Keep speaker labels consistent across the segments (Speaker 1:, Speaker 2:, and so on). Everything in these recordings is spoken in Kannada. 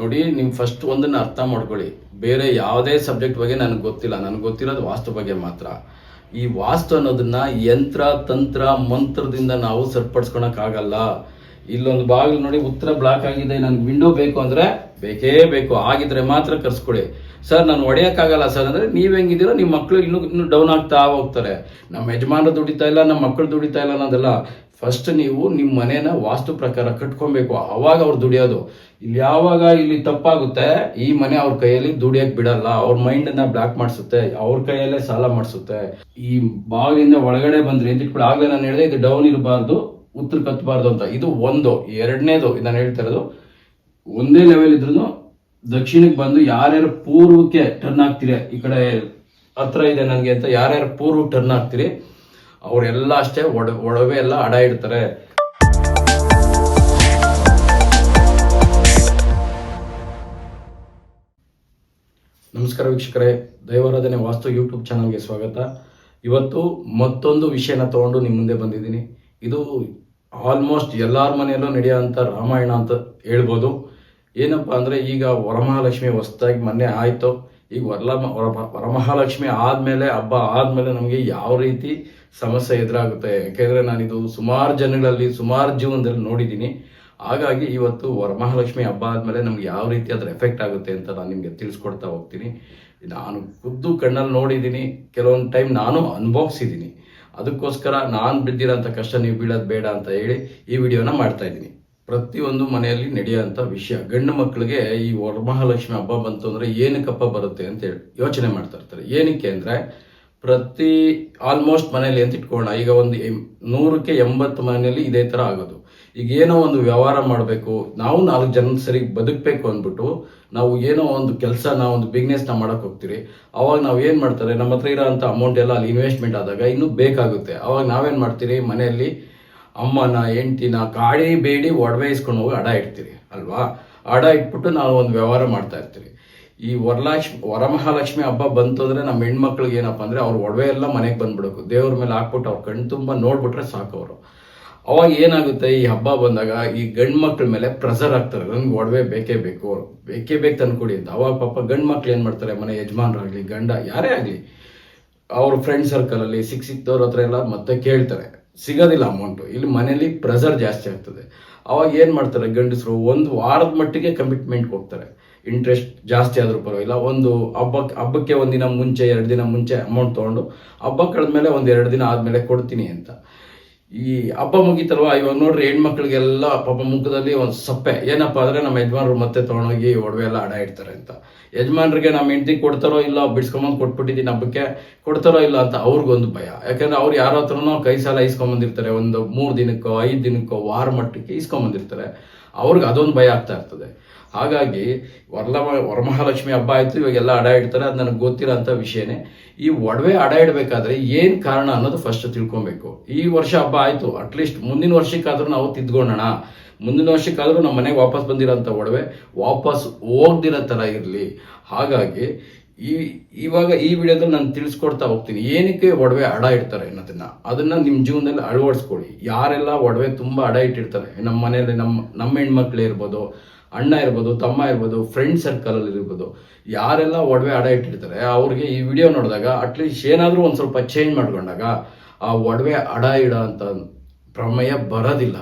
Speaker 1: ನೋಡಿ ನೀವು ಫಸ್ಟ್ ಒಂದನ್ನು ಅರ್ಥ ಮಾಡ್ಕೊಳ್ಳಿ. ಬೇರೆ ಯಾವುದೇ ಸಬ್ಜೆಕ್ಟ್ ಬಗ್ಗೆ ನನಗೆ ಗೊತ್ತಿಲ್ಲ. ನನಗೆ ಗೊತ್ತಿರೋದು ವಾಸ್ತು ಬಗ್ಗೆ ಮಾತ್ರ. ಈ ವಾಸ್ತು ಅನ್ನೋದನ್ನ ಯಂತ್ರ, ತಂತ್ರ, ಮಂತ್ರದಿಂದ ನಾವು ಸರಿಪಡಿಸ್ಕೊಳಕ್ಕಾಗಲ್ಲ ಇಲ್ಲೊಂದು ಬಾಗಿಲು ನೋಡಿ ಉತ್ತರ ಬ್ಲಾಕ್ ಆಗಿದೆ, ನನ್ಗೆ ವಿಂಡೋ ಬೇಕು ಅಂದ್ರೆ ಬೇಕೇ ಬೇಕು. ಆಗಿದ್ರೆ ಮಾತ್ರ ಕರ್ಸ್ಕೊಳ್ಳಿ ಸರ್, ನಾನು ಹೊಡೆಯೋಕ್ಕಾಗಲ್ಲ ಸರ್ ಅಂದ್ರೆ ನೀವು ಹೆಂಗಿದ್ದೀರೋ ನಿಮ್ಮ ಮಕ್ಕಳು ಇನ್ನೂ ಇನ್ನೂ ಡೌನ್ ಆಗ್ತಾ ಹೋಗ್ತಾರೆ. ನಮ್ಮ ಯಜಮಾನರು ದುಡಿತಾ ಇಲ್ಲ, ನಮ್ಮ ಮಕ್ಕಳು ದುಡಿತಾ ಇಲ್ಲ ಅನ್ನೋದಲ್ಲ ಫಸ್ಟ್ ನೀವು ನಿಮ್ಮ ಮನೇನ ವಾಸ್ತು ಪ್ರಕಾರ ಕಟ್ಕೊಬೇಕು. ಅವಾಗ ಅವ್ರು ದುಡಿಯೋದು. ಇಲ್ಲಿ ಯಾವಾಗ ಇಲ್ಲಿ ತಪ್ಪಾಗುತ್ತೆ, ಈ ಮನೆ ಅವ್ರ ಕೈಯಲ್ಲಿ ದುಡಿಯಕ್ ಬಿಡಲ್ಲ. ಅವ್ರ ಮೈಂಡ್ ಅನ್ನ ಬ್ಲಾಕ್ ಮಾಡಿಸುತ್ತೆ, ಅವ್ರ ಕೈಯಲ್ಲೇ ಸಾಲ ಮಾಡಿಸುತ್ತೆ. ಈ ಬಾವಿಯಿಂದ ಒಳಗಡೆ ಬಂದ್ರೆ ಇಟ್ಕೊಳ್ಳಿ ಆಗ್ಲೇ ನಾನು ಹೇಳಿದೆ, ಇದು ಡೌನ್ ಇರಬಾರ್ದು, ಉತ್ತರ ಕತ್ತಬಾರ್ದು ಅಂತ. ಇದು ಒಂದು. ಎರಡನೇದು, ನಾನು ಹೇಳ್ತಾ ಇರೋದು, ಒಂದೇ ಲೆವೆಲ್ ಇದ್ರು ದಕ್ಷಿಣಕ್ಕೆ ಬಂದು ಯಾರ್ಯಾರು ಪೂರ್ವಕ್ಕೆ ಟರ್ನ್ ಆಗ್ತೀರಿ? ಈ ಕಡೆ ಹತ್ರ ಇದೆ ನನಗೆ ಅಂತ ಯಾರ್ಯಾರು ಪೂರ್ವಕ್ಕೆ ಟರ್ನ್ ಆಗ್ತೀರಿ? ಅವರೆಲ್ಲ ಅಷ್ಟೇ ಒಡ, ಒಡವೆ ಎಲ್ಲ ಅಡ ಇಡ್ತಾರೆ. ನಮಸ್ಕಾರ ವೀಕ್ಷಕರೇ, ದೈವಾರಾಧನೆ ವಾಸ್ತು ಯೂಟ್ಯೂಬ್ ಚಾನಲ್ಗೆ ಸ್ವಾಗತ. ಇವತ್ತು ಮತ್ತೊಂದು ವಿಷಯನ ತಗೊಂಡು ನಿಮ್ಮ ಮುಂದೆ ಬಂದಿದ್ದೀನಿ. ಇದು ಆಲ್ಮೋಸ್ಟ್ ಎಲ್ಲರ ಮನೆಯಲ್ಲೂ ನಡೆಯೋಂಥ ರಾಮಾಯಣ ಅಂತ ಹೇಳ್ಬೋದು. ಏನಪ್ಪ ಅಂದರೆ ಈಗ ವರಮಹಾಲಕ್ಷ್ಮಿ ಹೊಸದಾಗಿ ಮೊನ್ನೆ ಆಯಿತು. ಈಗ ವರಲ, ವರ- ವರಮಹಾಲಕ್ಷ್ಮಿ ಆದಮೇಲೆ, ಹಬ್ಬ ಆದಮೇಲೆ ನಮಗೆ ಯಾವ ರೀತಿ ಸಮಸ್ಯೆ ಎದುರಾಗುತ್ತೆ. ಯಾಕೆಂದರೆ ನಾನಿದು ಸುಮಾರು ಜನಗಳಲ್ಲಿ, ಸುಮಾರು ಜೀವನದಲ್ಲಿ ನೋಡಿದ್ದೀನಿ. ಹಾಗಾಗಿ ಇವತ್ತು ವರಮಹಾಲಕ್ಷ್ಮಿ ಹಬ್ಬ ಆದಮೇಲೆ ನಮ್ಗೆ ಯಾವ ರೀತಿ ಅದ್ರ ಎಫೆಕ್ಟ್ ಆಗುತ್ತೆ ಅಂತ ನಾನು ನಿಮಗೆ ತಿಳಿಸ್ಕೊಡ್ತಾ ಹೋಗ್ತೀನಿ. ನಾನು ಖುದ್ದು ಕಣ್ಣಲ್ಲಿ ನೋಡಿದ್ದೀನಿ. ಕೆಲವೊಂದು ಟೈಮ್ ನಾನು ಅನುಭವಿಸಿದ್ದೀನಿ ಅದಕ್ಕೋಸ್ಕರ ನಾನು ಬಿದ್ದಿರೋಂಥ ಕಷ್ಟ ನೀವು ಬೀಳೋದು ಬೇಡ ಅಂತ ಹೇಳಿ ಈ ವಿಡಿಯೋನ ಮಾಡ್ತಾ ಇದ್ದೀನಿ. ಪ್ರತಿಯೊಂದು ಮನೆಯಲ್ಲಿ ನಡೆಯುವಂಥ ವಿಷಯ. ಗಂಡು ಮಕ್ಕಳಿಗೆ ಈ ವರಮಹಾಲಕ್ಷ್ಮಿ ಹಬ್ಬ ಬಂತು ಅಂದರೆ ಏನಕ್ಕಪ್ಪ ಬರುತ್ತೆ ಅಂತ ಹೇಳಿ ಯೋಚನೆ ಮಾಡ್ತಾ ಇರ್ತಾರೆ. ಏನಕ್ಕೆ ಅಂದರೆ ಪ್ರತಿ ಆಲ್ಮೋಸ್ಟ್ ಮನೆಯಲ್ಲಿ ಅಂತ ಇಟ್ಕೊಳ್ಳೋಣ, ಈಗ ಒಂದು ನೂರಕ್ಕೆ ಎಂಬತ್ತು ಮನೆಯಲ್ಲಿ ಇದೇ ಥರ ಆಗೋದು. ಈಗ ಏನೋ ಒಂದು ವ್ಯವಹಾರ ಮಾಡಬೇಕು, ನಾವು ನಾಲ್ಕು ಜನ ಸರಿ ಬದುಕಬೇಕು ಅಂದ್ಬಿಟ್ಟು, ನಾವು ಏನೋ ಒಂದು ಕೆಲಸ ನಾವು ಒಂದು ಬಿಸ್ನೆಸ್ನ ಮಾಡೋಕೆ ಹೋಗ್ತೀರಿ. ಅವಾಗ ನಾವು ಏನು ಮಾಡ್ತಾರೆ, ನಮ್ಮ ಹತ್ರ ಇರೋಂಥ ಅಮೌಂಟ್ ಎಲ್ಲ ಅಲ್ಲಿ ಇನ್ವೆಸ್ಟ್ಮೆಂಟ್ ಆದಾಗ ಇನ್ನೂ ಬೇಕಾಗುತ್ತೆ. ಅವಾಗ ನಾವೇನು ಮಾಡ್ತೀರಿ, ಮನೆಯಲ್ಲಿ ಅಮ್ಮನ, ಹೆಂಡ್ತಿನ ಕಾಡಿ ಬೇಡಿ ಒಡವೆ ಇಸ್ಕೊಂಡು ಹೋಗಿ ಅಡ ಇಡ್ತೀರಿ, ಅಲ್ವಾ? ಅಡ ಇಟ್ಬಿಟ್ಟು ನಾವು ಒಂದು ವ್ಯವಹಾರ ಮಾಡ್ತಾ ಇರ್ತೀರಿ. ಈ ವರಲಕ್ಷ್ಮಿ, ವರಮಹಾಲಕ್ಷ್ಮಿ ಹಬ್ಬ ಬಂತು ಅಂದ್ರೆ ನಮ್ಮ ಹೆಣ್ಮಕ್ಳಿಗೆ ಏನಪ್ಪ ಅಂದ್ರೆ ಅವ್ರ ಒಡವೆ ಎಲ್ಲ ಮನೆಗೆ ಬಂದ್ಬಿಡಬೇಕು ದೇವ್ರ ಮೇಲೆ ಹಾಕ್ಬಿಟ್ಟು ಅವ್ರ ಕಣ್ ತುಂಬ ನೋಡ್ಬಿಟ್ರೆ ಸಾಕು ಅವರು. ಅವಾಗ ಏನಾಗುತ್ತೆ, ಈ ಹಬ್ಬ ಬಂದಾಗ ಈ ಗಂಡ್ ಮಕ್ಳ ಮೇಲೆ ಪ್ರೆಸರ್ ಆಗ್ತಾರೆ ನನ್ಗೆ ಒಡವೆ ಬೇಕೇ ಬೇಕು ಬೇಕೇ ಬೇಕು ತಂದ್ಕೊಡಿ ಅಂತ. ಅವಾಗ ಪಾಪ ಗಂಡ್ ಮಕ್ಳು ಏನ್ ಮಾಡ್ತಾರೆ, ಮನೆ ಯಜಮಾನರಾಗ್ಲಿ, ಗಂಡ ಯಾರೇ ಆಗ್ಲಿ, ಅವ್ರ ಫ್ರೆಂಡ್ ಸರ್ಕಲ್ ಅಲ್ಲಿ ಸಿಕ್ ಸಿಕ್ತವ್ರ ಹತ್ರ ಎಲ್ಲ ಮತ್ತೆ ಕೇಳ್ತಾರೆ. ಸಿಗೋದಿಲ್ಲ ಅಮೌಂಟು ಇಲ್ಲಿ ಮನೇಲಿ ಪ್ರೆಸರ್ ಜಾಸ್ತಿ ಆಗ್ತದೆ. ಅವಾಗ ಏನು ಮಾಡ್ತಾರೆ ಗಂಡಸರು? ಒಂದು ವಾರದ ಮಟ್ಟಿಗೆ ಕಮಿಟ್ಮೆಂಟ್ ಹೋಗ್ತಾರೆ ಇಂಟ್ರೆಸ್ಟ್ ಜಾಸ್ತಿ ಆದರೂ ಪರವಾಗಿಲ್ಲ. ಒಂದು ಹಬ್ಬಕ್ಕೆ ಹಬ್ಬಕ್ಕೆ ಒಂದಿನ ಮುಂಚೆ, ಎರಡು ದಿನ ಮುಂಚೆ ಅಮೌಂಟ್ ತೊಗೊಂಡು ಹಬ್ಬ ಕಳೆದ್ಮೇಲೆ ಒಂದು ಎರಡು ದಿನ ಆದಮೇಲೆ ಕೊಡ್ತೀನಿ ಅಂತ. ಈ ಹಬ್ಬ ಮುಗೀತಲ್ವಾ? ಇವಾಗ ನೋಡ್ರಿ ಹೆಣ್ಮಕ್ಳಿಗೆಲ್ಲ ಪಾಪ ಮುಖದಲ್ಲಿ ಒಂದು ಸಪ್ಪೆ. ಏನಪ್ಪ ಅಂದ್ರೆ ನಮ್ಮ ಯಜಮಾನ್ರು ಮತ್ತೆ ತಗೊಂಡೋಗಿ ಒಡವೆ ಎಲ್ಲ ಅಡ ಇಡ್ತಾರೆ ಅಂತ. ಯಜಮಾನ್ರಿಗೆ ನಮ್ಮ ಹೆಂಡತಿ ಕೊಡ್ತಾರೋ ಇಲ್ಲ ಬಿಡ್ಸ್ಕೊಂಬಂದು ಕೊಟ್ಬಿಟ್ಟಿದ್ದೀನಿ ಹಬ್ಬಕ್ಕೆ. ಕೊಡ್ತಾರೋ ಇಲ್ಲ ಅಂತ ಅವ್ರಿಗೊಂದು ಭಯ. ಯಾಕಂದ್ರೆ ಅವ್ರು ಯಾರ ಹತ್ರನೋ ಕೈ ಸಾಲ ಇಸ್ಕೊಂಬಂದಿರ್ತಾರೆ ಒಂದು ಮೂರು ದಿನಕ್ಕೋ, ಐದು ದಿನಕ್ಕೋ, ವಾರ ಮಟ್ಟಕ್ಕೆ ಇಸ್ಕೊಂಬಂದಿರ್ತಾರೆ ಅವ್ರಿಗೆ ಅದೊಂದು ಭಯ ಆಗ್ತಾ ಇರ್ತದೆ. ಹಾಗಾಗಿ ವರಲ ವರಮಹಾಲಕ್ಷ್ಮಿ ಹಬ್ಬ ಆಯಿತು, ಇವಾಗೆಲ್ಲ ಅಡ ಇಡ್ತಾರೆ, ಅದು ನನಗೆ ಗೊತ್ತಿರೋ ಅಂತ ವಿಷಯನೇ. ಈ ಒಡವೆ ಅಡ ಇಡಬೇಕಾದ್ರೆ ಏನು ಕಾರಣ ಅನ್ನೋದು ಫಸ್ಟ್ ತಿಳ್ಕೊಬೇಕು. ಈ ವರ್ಷ ಹಬ್ಬ ಆಯಿತು ಅಟ್ಲೀಸ್ಟ್ ಮುಂದಿನ ವರ್ಷಕ್ಕಾದರೂ ನಾವು ತಿದ್ಕೊಳ್ಳೋಣ. ಮುಂದಿನ ವರ್ಷಕ್ಕಾದರೂ ನಮ್ಮ ಮನೆಗೆ ವಾಪಸ್ ಬಂದಿರೋಂಥ ಒಡವೆ ವಾಪಸ್ ಹೋಗ್ದಿರೋ ಥರ ಇರಲಿ. ಹಾಗಾಗಿ ಈ, ಇವಾಗ ಈ ವಿಡಿಯೋದಲ್ಲಿ ನಾನು ತಿಳಿಸ್ಕೊಡ್ತಾ ಹೋಗ್ತೀನಿ. ಏನಕ್ಕೆ ಒಡವೆ ಅಡ ಇಡ್ತಾರೆ ಅನ್ನೋದನ್ನ. ಅದನ್ನ ನಿಮ್ಮ ಜೀವನದಲ್ಲಿ ಅಳವಡಿಸ್ಕೊಳ್ಳಿ. ಯಾರೆಲ್ಲ ಒಡವೆ ತುಂಬಾ ಅಡ ಇಟ್ಟಿರ್ತಾರೆ, ನಮ್ಮ ಮನೆಯಲ್ಲಿ ನಮ್ಮ ನಮ್ಮ ಹೆಣ್ಮಕ್ಳೇ ಇರ್ಬೋದು, ಅಣ್ಣ ಇರ್ಬೋದು, ತಮ್ಮ ಇರ್ಬೋದು ಫ್ರೆಂಡ್ ಸರ್ಕಲ್ ಅಲ್ಲಿ ಇರ್ಬೋದು, ಯಾರೆಲ್ಲ ಒಡವೆ ಅಡ ಇಟ್ಟಿರ್ತಾರೆ, ಅವ್ರಿಗೆ ಈ ವಿಡಿಯೋ ನೋಡಿದಾಗ ಅಟ್ಲೀಸ್ಟ್ ಏನಾದರೂ ಒಂದು ಸ್ವಲ್ಪ ಚೇಂಜ್ ಮಾಡ್ಕೊಂಡಾಗ ಆ ಒಡವೆ ಅಡ ಇಡ ಅಂತ ಪ್ರಮೇಯ ಬರೋದಿಲ್ಲ.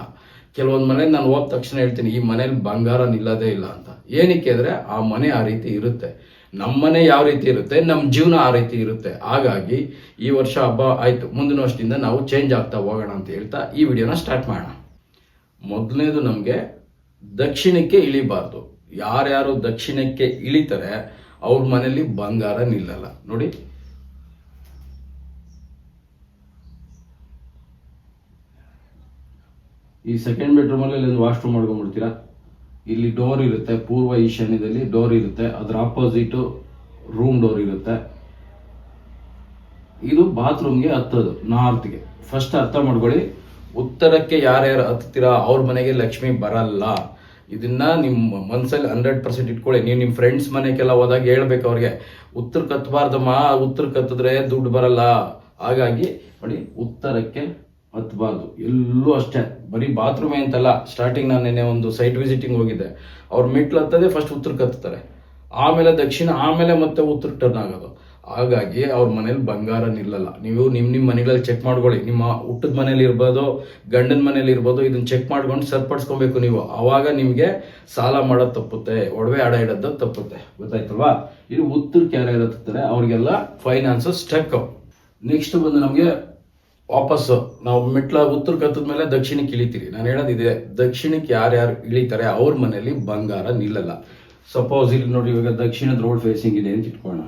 Speaker 1: ಕೆಲವೊಂದು ಮನೇಲಿ ನಾನು ಹೋದ ತಕ್ಷಣ ಹೇಳ್ತೀನಿ, ಈ ಮನೇಲಿ ಬಂಗಾರ ನಿಲ್ಲದೇ ಇಲ್ಲ ಅಂತ. ಏನಕ್ಕೆ ಅಂದ್ರೆ ಆ ಮನೆ ಆ ರೀತಿ ಇರುತ್ತೆ. ನಮ್ಮ ಮನೆ ಯಾವ ರೀತಿ ಇರುತ್ತೆ ನಮ್ಮ ಜೀವನ ಆ ರೀತಿ ಇರುತ್ತೆ. ಹಾಗಾಗಿ ಈ ವರ್ಷ ಹಬ್ಬ ಆಯ್ತು. ಮುಂದಿನ ವರ್ಷದಿಂದ ನಾವು ಚೇಂಜ್ ಆಗ್ತಾ ಹೋಗೋಣ ಅಂತ ಹೇಳ್ತಾ ಈ ವಿಡಿಯೋನ ಸ್ಟಾರ್ಟ್ ಮಾಡೋಣ. ಮೊದಲನೇದು ನಮಗೆ ದಕ್ಷಿಣಕ್ಕೆ ಇಳಿಬಾರ್ದು. ಯಾರ್ಯಾರು ದಕ್ಷಿಣಕ್ಕೆ ಇಳಿತಾರೆ, ಅವ್ರ ಮನೇಲಿ ಬಂಗಾರ ನಿಲ್ಲಲ್ಲ. ನೋಡಿ. ಈ ಸೆಕೆಂಡ್ ಬೆಡ್ರೂಮಲ್ಲಿ ಒಂದು ವಾಶ್ರೂಮ್ ಮಾಡ್ಕೊಂಡ್ಬಿಡ್ತೀರಾ? ಇಲ್ಲಿ ಡೋರ್ ಇರುತ್ತೆ, ಪೂರ್ವ ಈಶಾನ್ಯದಲ್ಲಿ ಡೋರ್ ಇರುತ್ತೆ, ಅದರ ಆಪೋಸಿಟ್ ರೂಮ್ ಡೋರ್ ಇರುತ್ತೆ. ಇದು ಬಾತ್ರೂಮ್ಗೆ ಹತ್ತೋದು ನಾರ್ತ್ಗೆ ಫಸ್ಟ್ ಅರ್ಥ ಮಾಡ್ಕೊಳ್ಳಿ, ಉತ್ತರಕ್ಕೆ ಯಾರ್ಯಾರು ಹತ್ತೀರಾ ಅವ್ರ ಮನೆಗೆ ಲಕ್ಷ್ಮಿ ಬರಲ್ಲ. ಇದನ್ನ ನಿಮ್ಮ ಮನಸ್ಸಲ್ಲಿ ಹಂಡ್ರೆಡ್ ಪರ್ಸೆಂಟ್ ಇಟ್ಕೊಳ್ಳಿ. ನೀವು ನಿಮ್ಮ ಫ್ರೆಂಡ್ಸ್ ಮನೆಗೆಲ್ಲ ಹೋದಾಗ ಹೇಳ್ಬೇಕು ಅವ್ರಿಗೆ ಉತ್ತರ ಕತ್ತಬಾರ್ದಮ್ಮ ಉತ್ತರ ಕತ್ತಿದ್ರೆ ದುಡ್ಡು ಬರಲ್ಲ. ಹಾಗಾಗಿ, ನೋಡಿ, ಉತ್ತರಕ್ಕೆ ಹತ್ಬಾರ್ದು. ಎಲ್ಲೂ ಅಷ್ಟೇ. ಬರೀ ಬಾತ್ರೂಮೇ ಅಂತಲ್ಲ ಸ್ಟಾರ್ಟಿಂಗ್ ನಾನು ನಿನ್ನೆ ಒಂದು ಸೈಟ್ ವಿಸಿಟಿಂಗ್ ಹೋಗಿದ್ದೆ. ಅವ್ರು ಮೆಟ್ಲು ಹತ್ತದೆ ಫಸ್ಟ್ ಉತ್ತರ ಹತ್ತಾರೆ ಆಮೇಲೆ ದಕ್ಷಿಣ, ಆಮೇಲೆ ಮತ್ತೆ ಉತ್ತರ ಟರ್ನ್ ಆಗೋದು. ಹಾಗಾಗಿ ಅವ್ರ ಮನೇಲಿ ಬಂಗಾರ ನಿಲ್ಲಲ್ಲ. ನೀವು ನಿಮ್ಮ ನಿಮ್ಮ ಮನೆಗಳಲ್ಲಿ ಚೆಕ್ ಮಾಡ್ಕೊಳ್ಳಿ. ನಿಮ್ಮ ಹುಟ್ಟದ ಮನೇಲಿ ಇರ್ಬೋದು, ಗಂಡನ ಮನೇಲಿ ಇರ್ಬೋದು ಇದನ್ನ ಚೆಕ್ ಮಾಡ್ಕೊಂಡು ಸರಿಪಡಿಸ್ಕೊಬೇಕು ನೀವು. ಅವಾಗ ನಿಮಗೆ ಸಾಲ ಮಾಡೋದು ತಪ್ಪುತ್ತೆ. ಒಡವೆ ಅಡ ಇಡೋದು ತಪ್ಪುತ್ತೆ. ಗೊತ್ತಾಯ್ತಲ್ವಾ? ಇದು ಉತ್ತರಕ್ಕೆ ಯಾರು ಇರತ್ತಾರೆ ಅವ್ರಿಗೆಲ್ಲ ಫೈನಾನ್ಸ್ ಸ್ಟಕ್ ನೆಕ್ಸ್ಟ್ ಬಂದು ನಮಗೆ ವಾಪಸ್ ನಾವು ಮೆಟ್ಲ ಉತ್ತರ ಕತ್ತದ ಮೇಲೆ ದಕ್ಷಿಣಕ್ಕೆ ಇಳಿತೀರಿ. ನಾನು ಹೇಳೋದಿದೆ ದಕ್ಷಿಣಕ್ಕೆ ಯಾರ್ಯಾರು ಇಳಿತಾರೆ ಅವ್ರ ಮನೆಯಲ್ಲಿ ಬಂಗಾರ ನಿಲ್ಲಲ್ಲ. ಸಪೋಸ್ ಇಲ್ಲಿ ನೋಡಿ ಇವಾಗ ದಕ್ಷಿಣದ ರೋಡ್ ಫೇಸಿಂಗ್ ಇದೆ ಅಂತ ಇಟ್ಕೊಳ್ಳೋಣ.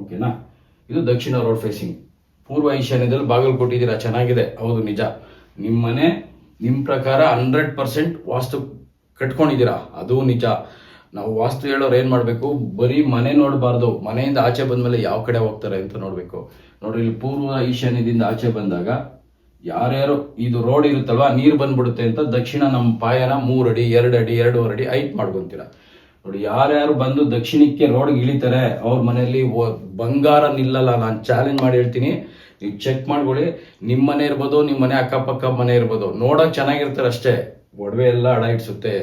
Speaker 1: ಓಕೆನಾ ಇದು ದಕ್ಷಿಣ ರೋಡ್ ಫೇಸಿಂಗ್ ಪೂರ್ವ ಈಶಾನ್ಯದಲ್ಲಿ ಬಾಗಿಲು ಕೊಟ್ಟಿದ್ದೀರಾ ಚೆನ್ನಾಗಿದೆ. ಹೌದು, ನಿಜ. ನಿಮ್ಮ ಮನೆ ನಿಮ್ಮ ಪ್ರಕಾರ ಹಂಡ್ರೆಡ್ ಪರ್ಸೆಂಟ್ ವಾಸ್ತು ಕಟ್ಕೊಂಡಿದ್ದೀರಾ? ಅದು ನಿಜ. ನಾವು ವಾಸ್ತು ಹೇಳೋರು ಏನು ಮಾಡಬೇಕು? ಬರೀ ಮನೆ ನೋಡಬಾರ್ದು. ಮನೆಯಿಂದ ಆಚೆ ಬಂದ್ಮೇಲೆ ಯಾವ ಕಡೆ ಹೋಗ್ತಾರೆ ಅಂತ ನೋಡಬೇಕು. ನೋಡ್ರಿ, ಇಲ್ಲಿ ಪೂರ್ವ ಈಶಾನ್ಯದಿಂದ ಆಚೆ ಬಂದಾಗ ಯಾರ್ಯಾರು ಇದು ರೋಡ್ ಇರುತ್ತಲ್ವಾ, ನೀರು ಬಂದ್ಬಿಡುತ್ತೆ ಅಂತ ದಕ್ಷಿಣ ನಮ್ಮ ಪಾಯನ ಮೂರು ಅಡಿ ಎರಡು ಅಡಿ ಎರಡೂವರೆ ಅಡಿ ಹೈಟ್ ಮಾಡ್ಕೊಂತೀರ. ನೋಡಿ, ಯಾರ್ಯಾರು ಬಂದು ದಕ್ಷಿಣಕ್ಕೆ ರೋಡ್ಗೆ ಇಳಿತಾರೆ, ಅವ್ರ ಮನೆಯಲ್ಲಿ ಬಂಗಾರ ನಿಲ್ಲಲ್ಲ. ನಾನು ಚಾಲೆಂಜ್ ಮಾಡಿ ಹೇಳ್ತೀನಿ. ನೀವು ಚೆಕ್ ಮಾಡ್ಕೊಳ್ಳಿ. ನಿಮ್ಮ ಮನೆ ಇರ್ಬೋದು ನಿಮ್ಮ ಮನೆ ಅಕ್ಕಪಕ್ಕ ಮನೆ ಇರ್ಬೋದು. ನೋಡೋಕೆ ಚೆನ್ನಾಗಿರ್ತಾರೆ ಅಷ್ಟೇ. ಒಡವೆ ಎಲ್ಲ ಅಡ ಇಡ್ಸುತ್ತೆ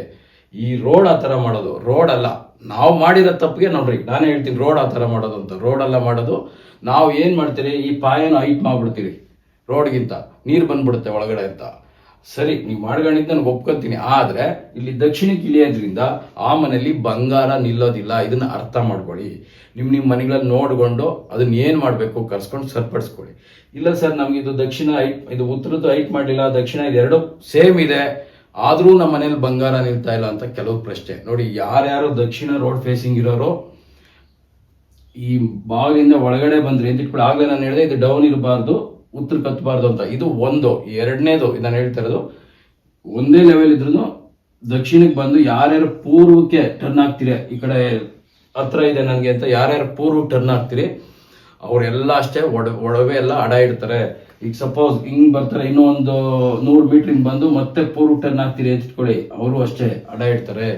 Speaker 1: ಈ ರೋಡ್ ಆ ಥರ ಮಾಡೋದು. ರೋಡ್ ಅಲ್ಲ. ನಾವು ಮಾಡಿರೋ ತಪ್ಪಿಗೆ ನೋಡ್ರಿ ನಾನೇ ಹೇಳ್ತೀನಿ ರೋಡ್ ಆ ಥರ ಮಾಡೋದು ಅಂತ. ರೋಡ್ ಅಲ್ಲ ಮಾಡೋದು. ನಾವು ಏನು ಮಾಡ್ತೀರಿ? ಈ ಪಾಯನ ಹೈಟ್ ಮಾಡಿಬಿಡ್ತೀರಿ ರೋಡ್ಗಿಂತ. ನೀರು ಬಂದ್ಬಿಡುತ್ತೆ ಒಳಗಡೆ ಅಂತ. ಸರಿ, ನೀವು ಮಾಡ್ಕೊಂಡಿದ್ದು ನನಗೆ ಒಪ್ಕೊತೀನಿ. ಆದರೆ, ಇಲ್ಲಿ ದಕ್ಷಿಣಕ್ಕೆ ಇಳಿಯೋದ್ರಿಂದ ಆ ಮನೆಯಲ್ಲಿ ಬಂಗಾರ ನಿಲ್ಲೋದಿಲ್ಲ. ಇದನ್ನು ಅರ್ಥ ಮಾಡ್ಕೊಳ್ಳಿ. ನಿಮ್ಮ ನಿಮ್ಮ ಮನೆಗಳಲ್ಲಿ ನೋಡಿಕೊಂಡು ಅದನ್ನ ಏನು ಮಾಡಬೇಕು ಕರ್ಸ್ಕೊಂಡು ಸರಿಪಡಿಸ್ಕೊಳ್ಳಿ. ಇಲ್ಲ ಸರ್ ನಮಗಿದು ಇದು ದಕ್ಷಿಣ ಐಟ್ ಇದು ಉತ್ತರದ್ದು ಹೈಟ್ ಮಾಡಲಿಲ್ಲ. ದಕ್ಷಿಣ ಇದೆರಡು ಸೇಮ್ ಇದೆ. ಆದ್ರೂ ನಮ್ಮ ಮನೇಲಿ ಬಂಗಾರ ನಿಲ್ತಾ ಇಲ್ಲ ಅಂತ ಕೆಲವು ಪ್ರಶ್ನೆ. ನೋಡಿ, ಯಾರ್ಯಾರು ದಕ್ಷಿಣ ರೋಡ್ ಫೇಸಿಂಗ್ ಇರೋರು, ಈ ಬಾವಿಯಿಂದ ಒಳಗಡೆ ಬಂದ್ರೆ ಆಗಲೇ ಆಗ್ಲೇ ನಾನು ಹೇಳಿದೆ, ಇದು ಡೌನ್ ಇರಬಾರ್ದು, ಉತ್ತರ ಕತ್ತಬಾರ್ದು ಅಂತ. ಇದು ಒಂದು. ಎರಡನೇದು, ನಾನು ಹೇಳ್ತಾ ಇರೋದು, ಒಂದೇ ಲೆವೆಲ್ ಇದ್ರು ದಕ್ಷಿಣಕ್ಕೆ ಬಂದು ಯಾರ್ಯಾರು ಪೂರ್ವಕ್ಕೆ ಟರ್ನ್ ಆಗ್ತೀರಿ, ಈ ಕಡೆ ಹತ್ರ ಇದೆ ನನಗೆ ಅಂತ, ಯಾರ್ಯಾರು ಪೂರ್ವಕ್ಕೆ ಟರ್ನ್ ಆಗ್ತೀರಿ, ಅವರೆಲ್ಲ ಅಷ್ಟೇ ಒಡ, ಒಡವೆ ಎಲ್ಲ ಅಡ ಇಡ್ತಾರೆ. ಈಗ ಸಪೋಸ್ ಹಿಂಗ್ ಬರ್ತಾರೆ ಇನ್ನೂ ಒಂದು ನೂರು ಮೀಟರ್ ಹಿಂಗ್ ಬಂದು ಮತ್ತೆ ಪೂರ್ವ ಟರ್ನ್ ಆಗ್ತೀರಿ ಅಂತ ಇಟ್ಕೊಳ್ಳಿ. ಅವರು ಅಷ್ಟೇ, ಅಡ ಇಡ್ತಾರೆ.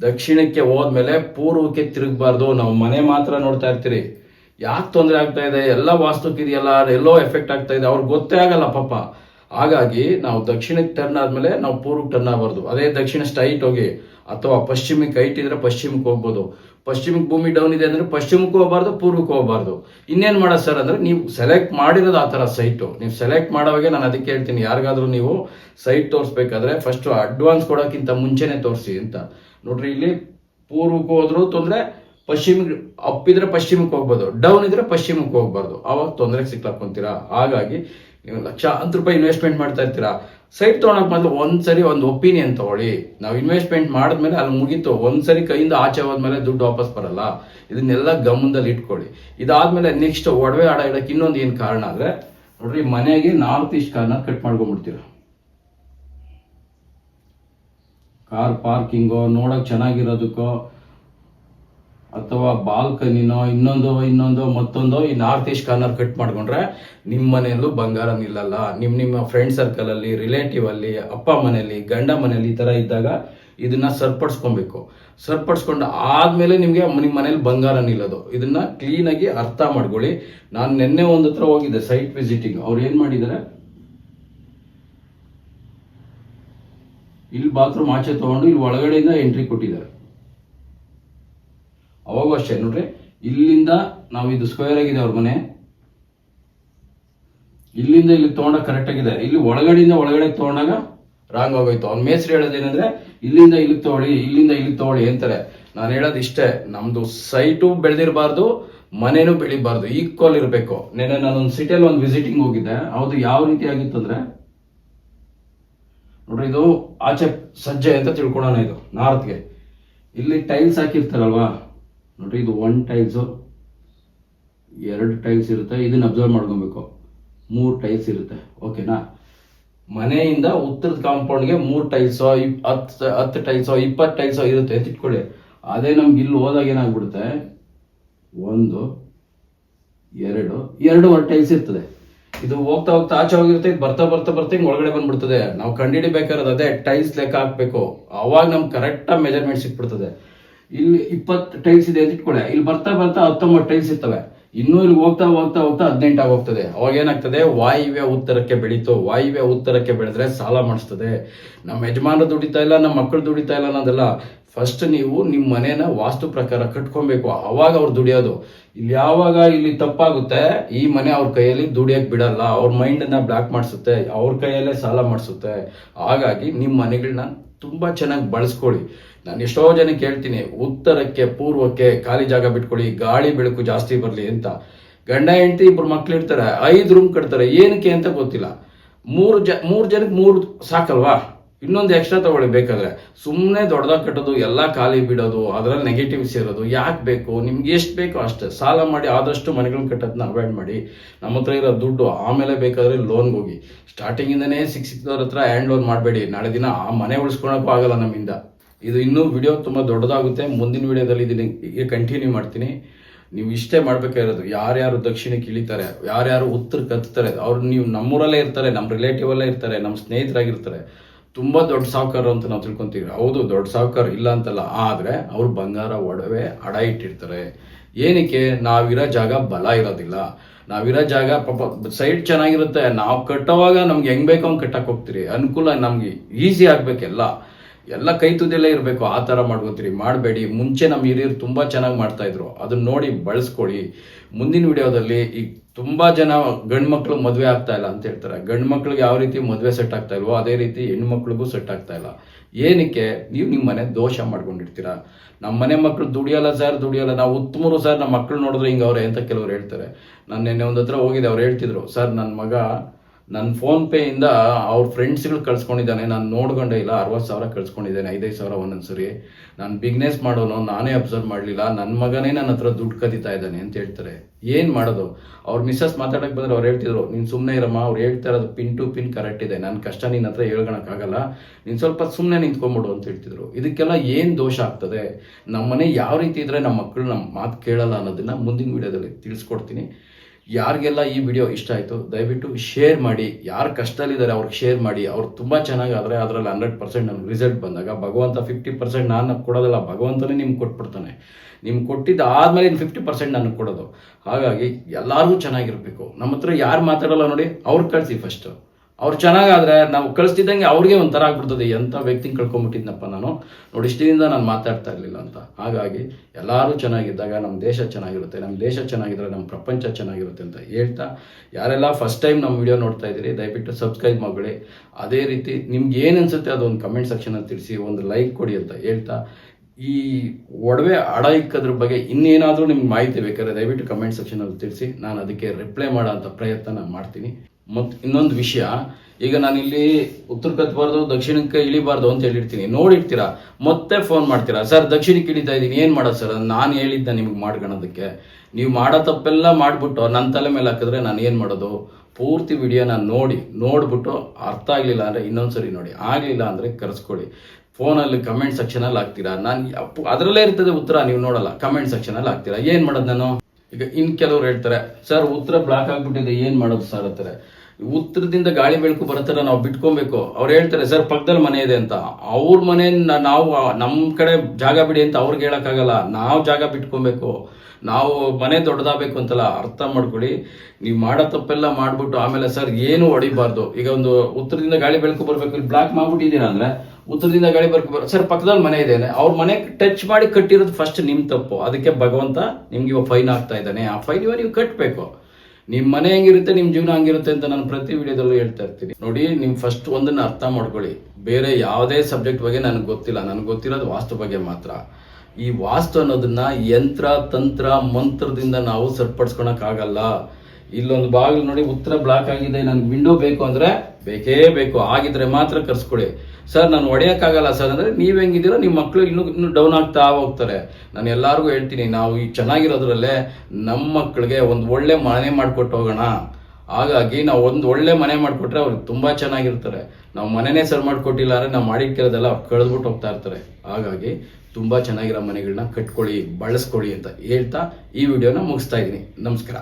Speaker 1: ದಕ್ಷಿಣಕ್ಕೆ ಹೋದ್ಮೇಲೆ ಪೂರ್ವಕ್ಕೆ ತಿರುಗಬಾರ್ದು. ನಾವು ಮನೆ ಮಾತ್ರ ನೋಡ್ತಾ ಇರ್ತೀರಿ. ಯಾಕೆ ತೊಂದರೆ ಆಗ್ತಾ ಇದೆ? ಎಲ್ಲ ವಾಸ್ತುಕ್ಕಿದೆಯಲ್ಲ ಎಲ್ಲೋ ಎಫೆಕ್ಟ್ ಆಗ್ತಾ ಇದೆ. ಅವ್ರಿಗೆ ಗೊತ್ತೇ ಆಗಲ್ಲ ಪಾಪ. ಹಾಗಾಗಿ ನಾವು ದಕ್ಷಿಣಕ್ಕೆ ಟರ್ನ್ ಆದ್ಮೇಲೆ ನಾವು ಪೂರ್ವಕ್ಕೆ ಟರ್ನ್ ಆಗಬಾರ್ದು. ಅದೇ ದಕ್ಷಿಣ ಸ್ಟೈಟ್ ಹೋಗಿ, ಅಥವಾ ಪಶ್ಚಿಮಕ್ಕೆ ಹೈಟ್ ಇದ್ರೆ ಪಶ್ಚಿಮಕ್ಕೆ ಹೋಗ್ಬೋದು. ಪಶ್ಚಿಮಕ್ಕೆ ಭೂಮಿ ಡೌನ್ ಇದೆ ಅಂದ್ರೆ ಪಶ್ಚಿಮಕ್ಕೆ ಹೋಗಬಾರ್ದು, ಪೂರ್ವಕ್ಕೆ ಹೋಗಬಾರ್ದು. ಇನ್ನೇನ್ ಮಾಡೋದು ಸರ್ ಅಂದ್ರೆ ನೀವು ಸೆಲೆಕ್ಟ್ ಮಾಡಿರೋದು ಆ ಥರ ಸೈಟು ನೀವು ಸೆಲೆಕ್ಟ್ ಮಾಡೋವಾಗೆ ನಾನು ಅದಕ್ಕೆ ಹೇಳ್ತೀನಿ, ಯಾರಿಗಾದ್ರೂ ನೀವು ಸೈಟ್ ತೋರಿಸ್ಬೇಕಾದ್ರೆ ಫಸ್ಟ್ ಅಡ್ವಾನ್ಸ್ ಕೊಡೋಕ್ಕಿಂತ ಮುಂಚೆನೆ ತೋರಿಸಿ ಅಂತ. ನೋಡ್ರಿ, ಇಲ್ಲಿ ಪೂರ್ವಕ್ಕೆ ಹೋದ್ರು ಪಶ್ಚಿಮ ಪಶ್ಚಿಮಕ್ಕೆ ಅಪ್ಪಿದ್ರೆ ಪಶ್ಚಿಮಕ್ಕೆ ಹೋಗ್ಬೋದು ಡೌನ್ ಇದ್ರೆ ಪಶ್ಚಿಮಕ್ಕೆ ಹೋಗ್ಬಾರ್ದು. ಅವಾಗ ತೊಂದರೆಗೆ ಸಿಕ್ಲಾಕೊಂತೀರಾ ಹಾಗಾಗಿ ನೀವು ಲಕ್ಷಾಂತರ ರೂಪಾಯಿ ಇನ್ವೆಸ್ಟ್ಮೆಂಟ್ ಮಾಡ್ತಾ ಇರ್ತೀರಾ? ಸೈಟ್ ತೊಗೊಳಕ್ ಮೊದಲು ಒಂದ್ಸರಿ ಒಂದು ಒಪಿನಿಯನ್ ತಗೊಳ್ಳಿ. ನಾವು ಇನ್ವೆಸ್ಟ್ಮೆಂಟ್ ಮಾಡಿದ್ಮೇಲೆ ಅಲ್ಲಿ ಮುಗೀತು. ಒಂದ್ಸರಿ ಕೈಯಿಂದ ಆಚೆ ಹೋದ್ಮೇಲೆ ದುಡ್ಡು ವಾಪಸ್ ಬರಲ್ಲ. ಇದನ್ನೆಲ್ಲ ಗಮನದಲ್ಲಿ ಇಟ್ಕೊಳ್ಳಿ. ಇದಾದ್ಮೇಲೆ ನೆಕ್ಸ್ಟ್ ಒಡವೆ ಆಡ ಇಡಕ್ಕೆ ಇನ್ನೊಂದು ಏನು ಕಾರಣ ಅಂದರೆ ನೋಡ್ರಿ, ಮನೆಗೆ ನಾಲ್ಕು ಇಷ್ಟು ಕಾರ್ನ ಕಟ್ ಮಾಡ್ಕೊಂಡ್ಬಿಡ್ತೀರ? ಕಾರ್ ಪಾರ್ಕಿಂಗೋ ನೋಡೋಕೆ ಚೆನ್ನಾಗಿರೋದಕ್ಕೋ ಅಥವಾ ಬಾಲ್ಕನಿನೋ, ಇನ್ನೊಂದು ಇನ್ನೊಂದು, ಮತ್ತೊಂದು ಈ ನಾರ್ತ್ ಈಸ್ಟ್ ಕಾರ್ನರ್ ಕಟ್ ಮಾಡ್ಕೊಂಡ್ರೆ ನಿಮ್ಮ ಮನೆಯಲ್ಲೂ ಬಂಗಾರ ನಿಲ್ಲಲ್ಲ. ನಿಮ್ಮ ನಿಮ್ಮ ಫ್ರೆಂಡ್ ಸರ್ಕಲ್ ಅಲ್ಲಿ ರಿಲೇಟಿವ್ ಅಲ್ಲಿ, ಅಪ್ಪ ಮನೆಯಲ್ಲಿ, ಗಂಡ ಮನೆಯಲ್ಲಿ ಈ ತರ ಇದ್ದಾಗ ಇದನ್ನ ಸರಿಪಡಿಸ್ಕೊಬೇಕು. ಸರ್ಪಡಿಸ್ಕೊಂಡು ಆದ್ಮೇಲೆ ನಿಮಗೆ ನಿಮ್ಮ ಮನೇಲಿ ಬಂಗಾರ ನಿಲ್ಲೋದು. ಇದನ್ನ ಕ್ಲೀನಾಗಿ ಅರ್ಥ ಮಾಡ್ಕೊಳ್ಳಿ. ನಾನು ನಿನ್ನೆ ಒಂದು ಹತ್ರ ಹೋಗಿದ್ದೆ ಸೈಟ್ ವಿಸಿಟಿಂಗ್ ಅವ್ರು ಏನ್ ಮಾಡಿದ್ದಾರೆ? ಇಲ್ಲಿ ಬಾತ್ರೂಮ್ ಆಚೆ ತಗೊಂಡು ಇಲ್ಲಿ ಒಳಗಡೆಯಿಂದ ಎಂಟ್ರಿ ಕೊಟ್ಟಿದ್ದಾರೆ. ಅವಾಗೂ ಅಷ್ಟೇ. ನೋಡ್ರಿ, ಇಲ್ಲಿಂದ ನಾವು ಇದು ಸ್ಕ್ವೇರ್ ಆಗಿದೆ ಅವ್ರ ಮನೆ. ಇಲ್ಲಿಂದ ಇಲ್ಲಿ ತಗೊಂಡಾಗ ಕರೆಕ್ಟ್ ಆಗಿದೆ. ಇಲ್ಲಿ ಒಳಗಡೆಯಿಂದ ಒಳಗಡೆ ತಗೊಂಡಾಗ ರಾಂಗ್ ಆಗೋಯ್ತು. ಅವ್ನ ಮೇಸ್ರಿ ಹೇಳೋದೇನಂದ್ರೆ ಇಲ್ಲಿಂದ ಇಲ್ಲಿಗೆ ತಗೊಳ್ಳಿ, ಇಲ್ಲಿಂದ ಇಲ್ಲಿಗೆ ತಗೊಳ್ಳಿ ಅಂತಾರೆ. ನಾನು ಹೇಳೋದು ಇಷ್ಟೇ, ನಮ್ದು ಸೈಟು ಬೆಳೆದಿರಬಾರ್ದು, ಮನೇನು ಬೆಳಿಬಾರ್ದು ಈಕ್ವಲ್ ಇರಬೇಕು. ನೆನ್ನೆ ನಾನೊಂದು ಸಿಟಿಯಲ್ಲಿ ಒಂದು ವಿಸಿಟಿಂಗ್ ಹೋಗಿದ್ದೆ. ಅದು ಯಾವ ರೀತಿ ಆಗಿತ್ತು ಅಂದ್ರೆ, ನೋಡ್ರಿ, ಇದು ಆಚೆ ಸಜ್ಜೆ ಅಂತ ತಿಳ್ಕೊಳೋಣ ಇದು, ನಾರ್ತ್ಗೆ. ಇಲ್ಲಿ ಟೈಲ್ಸ್ ಹಾಕಿರ್ತಾರಲ್ವಾ? ನೋಡ್ರಿ, ಇದು ಒನ್ ಟೈಲ್ಸು ಎರಡು ಟೈಲ್ಸ್ ಇರುತ್ತೆ. ಇದನ್ನ ಅಬ್ಸರ್ವ್ ಮಾಡ್ಕೊಬೇಕು. ಮೂರು ಟೈಲ್ಸ್ ಇರುತ್ತೆ. ಓಕೆನಾ ಮನೆಯಿಂದ ಉತ್ತರದ ಕಾಂಪೌಂಡ್ಗೆ ಮೂರು ಟೈಲ್ಸೋ ಹತ್ತು ಹತ್ತು ಟೈಲ್ಸೋ ಇಪ್ಪತ್ತು ಟೈಲ್ಸೋ ಇರುತ್ತೆ. ಅಂತ ಇಟ್ಕೊಳ್ಳಿ. ಅದೇ ನಮ್ಗೆ ಇಲ್ಲಿ ಹೋದಾಗ ಏನಾಗ್ಬಿಡುತ್ತೆ? ಒಂದು, ಎರಡು ಎರಡೂವರೆ ಟೈಲ್ಸ್ ಇರ್ತದೆ. ಇದು ಹೋಗ್ತಾ ಹೋಗ್ತಾ ಆಚೆ ಹೋಗಿರುತ್ತೆ ಬರ್ತಾ ಬರ್ತಾ ಬರ್ತಾ ಹಿಂಗೆ ಒಳಗಡೆ ಬಂದ್ಬಿಡ್ತದೆ. ನಾವು ಕಂಡುಹಿಡಿಬೇಕಾದ್ರೆ ಅದೇ ಟೈಲ್ಸ್ ಲೆಕ್ಕ ಹಾಕ್ಬೇಕು. ಅವಾಗ ನಮ್ಗೆ ಕರೆಕ್ಟಾಗಿ ಮೆಜರ್ಮೆಂಟ್ ಸಿಕ್ಬಿಡ್ತದೆ. ಇಲ್ಲಿ ಇಪ್ಪತ್ತು ಟೈಲ್ಸ್ ಇದೆ ಅಂತ ಇಟ್ಕೊಳ್ಳಿ. ಇಲ್ಲಿ ಬರ್ತಾ ಬರ್ತಾ ಹತ್ತೊಂಬತ್ತು ಟೈಲ್ಸ್ ಇರ್ತವೆ. ಇನ್ನೂ ಇಲ್ಲಿ ಹೋಗ್ತಾ ಹೋಗ್ತಾ ಹೋಗ್ತಾ ಹದಿನೆಂಟು ಹೋಗ್ತದೆ ಅವಾಗ ಏನಾಗ್ತದೆ? ವಾಯುವ್ಯ ಉತ್ತರಕ್ಕೆ ಬೆಳೀತು. ವಾಯುವ್ಯ ಉತ್ತರಕ್ಕೆ ಬೆಳೆದ್ರೆ ಸಾಲ ಮಾಡಿಸ್ತದೆ. ನಮ್ಮ ಯಜಮಾನರು ದುಡಿತಾ ಇಲ್ಲ, ನಮ್ಮ ಮಕ್ಕಳು ದುಡಿತಾ ಇಲ್ಲ ಅನ್ನೋದಲ್ಲ ಫಸ್ಟ್ ನೀವು ನಿಮ್ಮ ಮನೇನ ವಾಸ್ತು ಪ್ರಕಾರ ಕಟ್ಕೊಬೇಕು. ಅವಾಗ ಅವ್ರು ದುಡಿಯೋದು. ಇಲ್ಲಿ ಯಾವಾಗ ಇಲ್ಲಿ ತಪ್ಪಾಗುತ್ತೆ? ಈ ಮನೆ ಅವ್ರ ಕೈಯಲ್ಲಿ ದುಡಿಯಕ್ ಬಿಡಲ್ಲ. ಅವ್ರ ಮೈಂಡನ್ನ ಬ್ಲಾಕ್ ಮಾಡಿಸುತ್ತೆ. ಅವ್ರ ಕೈಯಲ್ಲೇ ಸಾಲ ಮಾಡಿಸುತ್ತೆ. ಹಾಗಾಗಿ ನಿಮ್ಮ ಮನೆಗಳನ್ನ ತುಂಬಾ ಚೆನ್ನಾಗಿ ಬಳಸ್ಕೊಳ್ಳಿ. ನಾನು ಎಷ್ಟೋ ಜನ ಕೇಳ್ತೀನಿ, ಉತ್ತರಕ್ಕೆ, ಪೂರ್ವಕ್ಕೆ, ಖಾಲಿ ಜಾಗ ಬಿಟ್ಕೊಳ್ಳಿ, ಗಾಳಿ ಬೆಳಕು ಜಾಸ್ತಿ ಬರಲಿ ಅಂತ. ಗಂಡ, ಹೆಂಡತಿ ಇಬ್ಬರು ಮಕ್ಳು ಇರ್ತಾರೆ ಐದು ರೂಮ್ ಕಟ್ತಾರೆ, ಏನಕ್ಕೆ ಅಂತ ಗೊತ್ತಿಲ್ಲ. ಮೂರು ಜ, ಮೂರು ಜನಕ್ಕೆ ಮೂರು ಸಾಕಲ್ವಾ? ಇನ್ನೊಂದು ಎಕ್ಸ್ಟ್ರಾ ತಗೊಳ್ಳಿ ಬೇಕಾದ್ರೆ. ಸುಮ್ಮನೆ ದೊಡ್ಡದಾಗಿ ಕಟ್ಟೋದು, ಎಲ್ಲ ಖಾಲಿ ಬಿಡೋದು, ಅದರಲ್ಲಿ ನೆಗೆಟಿವ್ ಸೇರೋದು, ಯಾಕೆ ಬೇಕು? ನಿಮ್ಗೆ ಎಷ್ಟು ಬೇಕೋ ಅಷ್ಟೇ. ಸಾಲ ಮಾಡಿ ಆದಷ್ಟು ಮನೆಗಳನ್ನ ಕಟ್ಟೋದನ್ನ ಅವಾಯ್ಡ್ ಮಾಡಿ. ನಮ್ಮ ಹತ್ರ ಇರೋ ದುಡ್ಡು ಆಮೇಲೆ ಬೇಕಾದ್ರೆ ಲೋನ್ಗೆ ಹೋಗಿ. ಸ್ಟಾರ್ಟಿಂಗಿಂದನೇ ಸಿಕ್ಸ್ ಸಿಕ್ದವ್ರ ಹತ್ರ ಹ್ಯಾಂಡ್ ಲೋನ್ ಮಾಡಬೇಡಿ. ನಾಳೆ ದಿನ ಆ ಮನೆ ಉಳಿಸ್ಕೊಳಕ್ಕೂ ಆಗಲ್ಲ ನಮ್ಮಿಂದ. ಇದು ಇನ್ನೂ ವಿಡಿಯೋ ತುಂಬ ದೊಡ್ಡದಾಗುತ್ತೆ. ಮುಂದಿನ ವಿಡಿಯೋದಲ್ಲಿ ಇದನ್ನ ಕಂಟಿನ್ಯೂ ಮಾಡ್ತೀನಿ. ನೀವು ಇಷ್ಟೇ ಮಾಡ್ಬೇಕಾಗಿರೋದು. ಯಾರ್ಯಾರು ದಕ್ಷಿಣಕ್ಕೆ ಇಳಿತಾರೆ, ಯಾರ್ಯಾರು ಉತ್ತರಕ್ಕೆ ಹತ್ತಾರೆ ಅವ್ರು ನೀವು ನಮ್ಮೂರಲ್ಲೇ ಇರ್ತಾರೆ, ನಮ್ಮ ರಿಲೇಟಿವ್ ಅಲ್ಲೇ ಇರ್ತಾರೆ, ನಮ್ಮ ಸ್ನೇಹಿತರಾಗಿರ್ತಾರೆ. ತುಂಬ ದೊಡ್ಡ ಸಾಹುಕಾರರು ಅಂತ ನಾವು ತಿಳ್ಕೊತೀವಿ. ಹೌದು, ದೊಡ್ಡ ಸಾಹುಕಾರ ಇಲ್ಲ ಅಂತಲ್ಲ. ಆದರೆ ಅವ್ರು ಬಂಗಾರ, ಒಡವೆ, ಅಡ ಇಟ್ಟಿರ್ತಾರೆ. ಏನಕ್ಕೆ? ನಾವಿರೋ ಜಾಗ ಬಲ ಇರೋದಿಲ್ಲ. ನಾವಿರೋ ಜಾಗ ಪಾಪ ಸೈಡ್ ಚೆನ್ನಾಗಿರುತ್ತೆ. ನಾವು ಕಟ್ಟೋವಾಗ ನಮ್ಗೆ ಹೆಂಗ್ ಬೇಕೋ ಹಂಗೆ ಕಟ್ಟಕ್ಕೆ ಹೋಗ್ತೀರಿ. ಅನುಕೂಲ ನಮಗೆ ಈಸಿ ಆಗ್ಬೇಕೆಲ್ಲ. ಎಲ್ಲ ಕೈ ತುದಿಯಲ್ಲೇ ಇರಬೇಕು, ಆ ಥರ ಮಾಡ್ಕೋತೀರಿ. ಮಾಡಬೇಡಿ. ಮುಂಚೆ ನಮ್ಮ ಹಿರಿಯರು ತುಂಬ ಚೆನ್ನಾಗಿ ಮಾಡ್ತಾ ಇದ್ರು. ಅದನ್ನ ನೋಡಿ ಬಳಸ್ಕೊಳ್ಳಿ. ಮುಂದಿನ ವಿಡಿಯೋದಲ್ಲಿ ಈಗ ತುಂಬಾ ಜನ ಗಂಡು ಮಕ್ಳು ಮದುವೆ ಆಗ್ತಾ ಇಲ್ಲ ಅಂತ ಹೇಳ್ತಾರೆ. ಗಂಡು ಮಕ್ಳಿಗೆ ಯಾವ ರೀತಿ ಮದುವೆ ಸೆಟ್ ಆಗ್ತಾ ಇಲ್ವೋ, ಅದೇ ರೀತಿ ಹೆಣ್ಣು ಮಕ್ಳಿಗೂ ಸೆಟ್ ಆಗ್ತಾ ಇಲ್ಲ. ಏನಕ್ಕೆ? ನೀವು ನಿಮ್ಮ ಮನೆ ದೋಷ ಮಾಡ್ಕೊಂಡಿರ್ತೀರಾ? ನಮ್ಮ ಮನೆ ಮಕ್ಕಳು ದುಡಿಯಲ್ಲ ಸರ್ ದುಡಿಯಲ್ಲ. ನಾವು ಉತ್ತಮರು ಸರ್ ನಮ್ಮ ಮಕ್ಕಳು ನೋಡಿದ್ರೆ ಹಿಂಗೆ ಅವ್ರೆ ಅಂತ ಕೆಲವರು ಹೇಳ್ತಾರೆ. ನಾನು ನಿನ್ನೆ ಒಂದು ಹತ್ರ ಹೋಗಿದ್ದೆ, ಅವ್ರು ಹೇಳ್ತಿದ್ರು ಸರ್ ನನ್ನ ಮಗ ನನ್ನ ಫೋನ್ ಪೇ ಇಂದ ಅವ್ರ ಫ್ರೆಂಡ್ಸ್ಗಳು ಕಳ್ಸ್ಕೊಂಡಿದ್ದಾನೆ. ನಾನು ನೋಡ್ಕೊಂಡೇ, ಇಲ್ಲ ಅರವತ್ತು ಸಾವಿರ ಕಳ್ಸ್ಕೊಂಡಿದ್ದಾನೆ, ಐದೈದು ಸಾವಿರ ಒಂದೊಂದ್ಸರಿ. ನಾನು ಬಿಗ್ನೆಸ್ ಮಾಡೋನು, ನಾನೇ ಅಬ್ಸರ್ವ್ ಮಾಡಲಿಲ್ಲ. ನನ್ನ ಮಗನೇ ನನ್ನ ಹತ್ರ ದುಡ್ಡು ಕದೀತಾ ಇದ್ದಾನೆ ಅಂತ ಹೇಳ್ತಾರೆ. ಏನು ಮಾಡೋದು? ಅವ್ರ ಮಿಸ್ಸಸ್ ಮಾತಾಡೋಕ್ಕೆ ಬಂದರೆ ಅವ್ರು ಹೇಳ್ತಿದ್ರು, ನೀನು ಸುಮ್ಮನೆ ಇರಮ್ಮ, ಅವ್ರು ಹೇಳ್ತಾ ಇರೋದು ಪಿನ್ ಟು ಪಿನ್ ಕರೆಕ್ಟ್ ಇದೆ. ನನ್ನ ಕಷ್ಟ ನಿನ್ನ ಹತ್ರ ಹೇಳ್ಕೊಳಕ್ಕಾಗಲ್ಲ ನೀನು ಸ್ವಲ್ಪ ಸುಮ್ಮನೆ ನಿಂತ್ಕೊಂಬಿಡು ಅಂತ ಹೇಳ್ತಿದ್ರು. ಇದಕ್ಕೆಲ್ಲ ಏನು ದೋಷ ಆಗ್ತದೆ? ನಮ್ಮ ಮನೆ ಯಾವ ರೀತಿ ಇದ್ದರೆ ನಮ್ಮ ಮಕ್ಕಳು ನಮ್ಮ ಮಾತು ಕೇಳಲ್ಲ ಅನ್ನೋದನ್ನು ಮುಂದಿನ ವೀಡಿಯೋದಲ್ಲಿ ತಿಳಿಸ್ಕೊಡ್ತೀನಿ. ಯಾರಿಗೆಲ್ಲ ಈ ವಿಡಿಯೋ ಇಷ್ಟ ಆಯಿತು, ದಯವಿಟ್ಟು ಶೇರ್ ಮಾಡಿ. ಯಾರು ಕಷ್ಟದಲ್ಲಿದ್ದಾರೆ ಅವ್ರಿಗೆ ಶೇರ್ ಮಾಡಿ. ಅವ್ರು ತುಂಬ ಚೆನ್ನಾಗಿ ಆದರೆ ಅದರಲ್ಲಿ ಹಂಡ್ರೆಡ್ ಪರ್ಸೆಂಟ್ ನಮ್ಗೆ ರಿಸಲ್ಟ್ ಬಂದಾಗ, ಭಗವಂತ ಫಿಫ್ಟಿ ಪರ್ಸೆಂಟ್ ನಾನು ಕೊಡೋದಲ್ಲ, ಭಗವಂತನೇ ನಿಮ್ಗೆ ಕೊಟ್ಬಿಡ್ತಾನೆ. ನಿಮ್ಗೆ ಕೊಟ್ಟಿದ್ದು ಆದಮೇಲೆ ಇನ್ನು ಫಿಫ್ಟಿ ಪರ್ಸೆಂಟ್ ನನಗೆ ಕೊಡೋದು. ಹಾಗಾಗಿ ಎಲ್ಲರಿಗೂ ಚೆನ್ನಾಗಿರಬೇಕು. ನಮ್ಮ ಹತ್ರ ಯಾರು ಮಾತಾಡಲ್ಲ ನೋಡಿ, ಅವ್ರು ಕಳಿಸಿ ಫಸ್ಟ್ ಅವ್ರು ಚೆನ್ನಾಗಾದ್ರೆ ನಾವು ಕಳಿಸ್ತಿದ್ದಂಗೆ ಅವ್ರಿಗೆ ಒಂಥರ ಆಗ್ಬಿಡ್ತದೆ. ಎಂಥ ವ್ಯಕ್ತಿನ ಕಳ್ಕೊಂಬಿಟ್ಟಿದ್ನಪ್ಪ ನಾನು? ನೋಡಿ ಇಷ್ಟದಿಂದ ನಾನು ಮಾತಾಡ್ತಾ ಇರಲಿಲ್ಲ ಅಂತ. ಹಾಗಾಗಿ ಎಲ್ಲರೂ ಚೆನ್ನಾಗಿದ್ದಾಗ ನಮ್ಮ ದೇಶ ಚೆನ್ನಾಗಿರುತ್ತೆ. ನಮ್ಮ ದೇಶ ಚೆನ್ನಾಗಿದ್ರೆ ನಮ್ಮ ಪ್ರಪಂಚ ಚೆನ್ನಾಗಿರುತ್ತೆ ಅಂತ ಹೇಳ್ತಾ, ಯಾರೆಲ್ಲ ಫಸ್ಟ್ ಟೈಮ್ ನಮ್ಮ ವಿಡಿಯೋ ನೋಡ್ತಾ ಇದ್ದೀರಿ, ದಯವಿಟ್ಟು ಸಬ್ಸ್ಕ್ರೈಬ್ ಮಾಡಿ ಅದೇ ರೀತಿ ನಿಮ್ಗೆ ಏನು ಅನಿಸುತ್ತೆ ಅದೊಂದು ಕಮೆಂಟ್ ಸೆಕ್ಷನಲ್ಲಿ ತಿಳಿಸಿ, ಒಂದು ಲೈಕ್ ಕೊಡಿ ಅಂತ ಹೇಳ್ತಾ, ಈ ಒಡವೆ ಅಡ ಬಗ್ಗೆ ಇನ್ನೇನಾದರೂ ನಿಮ್ಗೆ ಮಾಹಿತಿ ಬೇಕಾದ್ರೆ ದಯವಿಟ್ಟು ಕಮೆಂಟ್ ಸೆಕ್ಷನಲ್ಲಿ ತಿಳಿಸಿ. ನಾನು ಅದಕ್ಕೆ ರಿಪ್ಲೈ ಮಾಡೋ ಅಂತ ಪ್ರಯತ್ನ ನಾನು ಮಾಡ್ತೀನಿ. ಮತ್ತು ಇನ್ನೊಂದು ವಿಷಯ, ಈಗ ನಾನಿಲ್ಲಿ ಉತ್ತರಕ್ಕೆ ಕತ್ಬಾರ್ದು, ದಕ್ಷಿಣಕ್ಕೆ ಇಳಿಬಾರ್ದು ಅಂತ ಹೇಳಿರ್ತೀನಿ. ನೋಡಿರ್ತೀರಾ? ಮತ್ತೆ ಫೋನ್ ಮಾಡ್ತೀರಾ? ಸರ್, ದಕ್ಷಿಣಕ್ಕೆ ಇಳಿತಾ ಇದ್ದೀನಿ. ಏನು ಮಾಡೋದು ಸರ್? ನಾನು ಹೇಳಿದ್ದೆ ನಿಮ್ಗೆ ಮಾಡ್ಕೊಳೋದಕ್ಕೆ ನೀವು ಮಾಡೋ ತಪ್ಪೆಲ್ಲ ಮಾಡಿಬಿಟ್ಟು ನನ್ನ ತಲೆ ಮೇಲೆ ಹಾಕಿದ್ರೆ ನಾನು ಏನು ಮಾಡೋದು? ಪೂರ್ತಿ ವಿಡಿಯೋನ ನೋಡಿ, ನೋಡ್ಬಿಟ್ಟು ಅರ್ಥ ಆಗಲಿಲ್ಲ ಅಂದರೆ ಇನ್ನೊಂದ್ಸರಿ ನೋಡಿ. ಆಗಲಿಲ್ಲ ಅಂದರೆ ಕರೆಸ್ಕೊಳ್ಳಿ. ಫೋನಲ್ಲಿ ಕಮೆಂಟ್ ಸೆಕ್ಷನಲ್ಲಿ ಹಾಕ್ತೀರಾ? ನಾನು ಅದರಲ್ಲೇ ಇರ್ತದೆ ಉತ್ತರ, ನೀವು ನೋಡಲ್ಲ. ಕಮೆಂಟ್ ಸೆಕ್ಷನಲ್ಲಿ ಹಾಕ್ತೀರಾ? ಏನು ಮಾಡೋದು ನಾನು? ಈಗ ಇನ್ ಕೆಲವ್ರು ಹೇಳ್ತಾರೆ, ಸರ್ ಉತ್ತರ ಬ್ಲಾಕ್ ಆಗ್ಬಿಟ್ಟಿದೆ, ಏನ್ ಮಾಡೋದು ಸರ್ ಅಂತಾರೆ. ಉತ್ತರದಿಂದ ಗಾಳಿ ಬೆಳಕು ಬರತ್ತರ ನಾವು ಬಿಟ್ಕೊಬೇಕು. ಅವ್ರು ಹೇಳ್ತಾರೆ, ಸರ್ ಪಕ್ಕದಲ್ಲಿ ಮನೆ ಇದೆ ಅಂತ. ಅವ್ರ ಮನೆ ನಾವು ನಮ್ಮ ಕಡೆ ಜಾಗ ಬಿಡಿ ಅಂತ ಅವ್ರಿಗೆ ಹೇಳೋಕ್ಕಾಗಲ್ಲ. ನಾವು ಜಾಗ ಬಿಟ್ಕೊಬೇಕು. ನಾವು ಮನೆ ದೊಡ್ಡದಾಗಬೇಕು ಅಂತಲ್ಲ, ಅರ್ಥ ಮಾಡ್ಕೊಳ್ಳಿ. ನೀವು ಮಾಡೋ ತಪ್ಪೆಲ್ಲ ಮಾಡ್ಬಿಟ್ಟು ಆಮೇಲೆ ಸರ್, ಏನು ಹೊಡಿಬಾರ್ದು. ಈಗ ಒಂದು ಉತ್ತರದಿಂದ ಗಾಳಿ ಬೆಳಕು ಬರಬೇಕು, ಇಲ್ಲಿ ಬ್ಲಾಕ್ ಮಾಡ್ಬಿಟ್ಟಿದ್ದೀರಾ ಅಂದ್ರೆ ಉತ್ತರದಿಂದ ಗಾಳಿ ಬರ್ಕ ಸರ್ ಪಕ್ಕದಲ್ಲಿ ಮನೆ ಇದೆ ಅವ್ರ ಮನೆ ಟಚ್ ಮಾಡಿ ಕಟ್ಟಿರೋದು ಫಸ್ಟ್ ನಿಮ್ ತಪ್ಪು. ಅದಕ್ಕೆ ಭಗವಂತ ನಿಮ್ಗೆ ಇವಾಗ ಫೈನ್ ಆಗ್ತಾ ಇದ್ದಾನೆ. ಆ ಫೈನ್ ಇವಾಗ ನೀವು ಕಟ್ಟಬೇಕು ನಿಮ್ಮ ಮನೆ ಹೆಂಗಿರುತ್ತೆ ನಿಮ್ಮ ಜೀವನ ಹಂಗಿರುತ್ತೆ ಅಂತ ನಾನು ಪ್ರತಿ ವಿಡಿಯೋದಲ್ಲೂ ಹೇಳ್ತಾ ಇರ್ತೀನಿ. ನೋಡಿ ನೀವು ಫಸ್ಟ್ ಒಂದನ್ನ ಅರ್ಥ ಮಾಡ್ಕೊಳ್ಳಿ. ಬೇರೆ ಯಾವುದೇ ಸಬ್ಜೆಕ್ಟ್ ಬಗ್ಗೆ ನನಗೆ ಗೊತ್ತಿಲ್ಲ. ನನಗೆ ಗೊತ್ತಿರೋದು ವಾಸ್ತು ಬಗ್ಗೆ ಮಾತ್ರ. ಈ ವಾಸ್ತು ಅನ್ನೋದನ್ನ ಯಂತ್ರ, ತಂತ್ರ, ಮಂತ್ರದಿಂದ ನಾವು ಸರಿಪಡಿಸ್ಕೊಳಕ್ ಆಗಲ್ಲ. ಇಲ್ಲೊಂದು ಬಾಗಿಲು ನೋಡಿ ಉತ್ತರ ಬ್ಲಾಕ್ ಆಗಿದೆ. ನನ್ಗೆ ವಿಂಡೋ ಬೇಕು ಅಂದ್ರೆ ಬೇಕೇ ಬೇಕು. ಆಗಿದ್ರೆ ಮಾತ್ರ ಕರ್ಸ್ಕೊಳ್ಳಿ ಸರ್, ನಾನು ಹೊಡೆಯೋಕ್ಕಾಗಲ್ಲ ಸರ್. ಅಂದ್ರೆ ನೀವು ಹೆಂಗಿದ್ದೀರೋ ನಿಮ್ಮ ಮಕ್ಕಳು ಇನ್ನೂ ಇನ್ನೂ ಡೌನ್ ಆಗ್ತಾ ಹೋಗ್ತಾರೆ. ನಾನು ಎಲ್ಲರಿಗೂ ಹೇಳ್ತೀನಿ, ನಾವು ಈ ಚೆನ್ನಾಗಿರೋದ್ರಲ್ಲೇ ನಮ್ಮ ಮಕ್ಕಳಿಗೆ ಒಂದು ಒಳ್ಳೆ ಮನೆ ಮಾಡಿಕೊಟ್ಟು ಹೋಗೋಣ. ಹಾಗಾಗಿ ನಾವು ಒಂದು ಒಳ್ಳೆ ಮನೆ ಮಾಡಿಕೊಟ್ರೆ ಅವ್ರಿಗೆ ತುಂಬಾ ಚೆನ್ನಾಗಿರ್ತಾರೆ. ನಾವು ಮನೆನೇ ಸರ್ ಮಾಡಿಕೊಟ್ಟಿಲ್ಲ ಅಂದ್ರೆ ನಾವು ಮಾಡಿಟ್ಟಿರೋದೆಲ್ಲ ಕಳೆದ್ಬಿಟ್ಟು ಹೋಗ್ತಾ ಇರ್ತಾರೆ. ಹಾಗಾಗಿ ತುಂಬಾ ಚೆನ್ನಾಗಿರೋ ಮನೆಗಳನ್ನ ಕಟ್ಕೊಳ್ಳಿ, ಬಳಸ್ಕೊಳ್ಳಿ ಅಂತ ಹೇಳ್ತಾ ಈ ವಿಡಿಯೋನ ಮುಗಿಸ್ತಾ ಇದ್ದೀನಿ. ನಮಸ್ಕಾರ.